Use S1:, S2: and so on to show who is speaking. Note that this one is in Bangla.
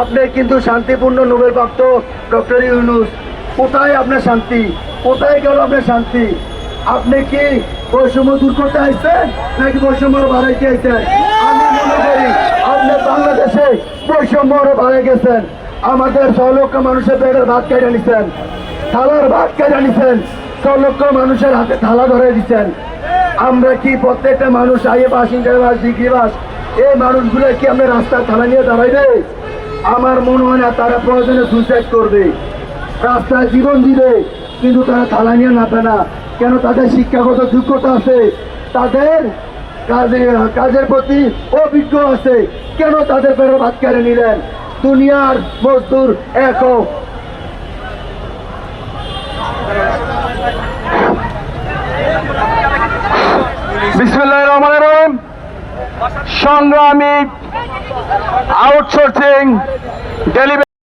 S1: আপনি কিন্তু শান্তিপূর্ণ নোবেল প্রাপ্ত ডক্টর ইউনুস। কোথায় আপনার শান্তি? কোথায় গেল আপনার শান্তি? আপনি কি বৈষম্য দূর করতে আসছেন নাকি বৈষম্য বাড়াইতে আসছেন আমি মনে করি আপনি বাংলাদেশে বৈষম্য বাড়াই গেছেন। আমাদের ছ লক্ষ মানুষের পেটের ভাত কেটে নিছেন। থালার ভাত কেটে নিছেন। ছ লক্ষ মানুষের হাতে থালা ধরে দিচ্ছেন আমরা কি প্রত্যেকটা মানুষ আইয়ে বাস ইন্টার বাস ডিগ্রি বাস এই মানুষগুলো কি আমরা রাস্তার থালা নিয়ে দাঁড়াইবে আমার মনে হয় না তারা প্রয়োজনে সুইসাইড করবে। রাস্তায় জীবন দিবে, কিন্তু তারা থালা নিয়ে নামবে না। কেন তাদের শিক্ষাগত যোগ্যতা আছে? তাদের কাজে, কাজের প্রতি অভিজ্ঞ আছে। কেন তাদের পেটে ভাত কেড়ে নিলেন? দুনিয়ার মজদুর একক
S2: বিসমুল্লাহ সংগ্রামী আউটসোর্সিং ডেলিভারি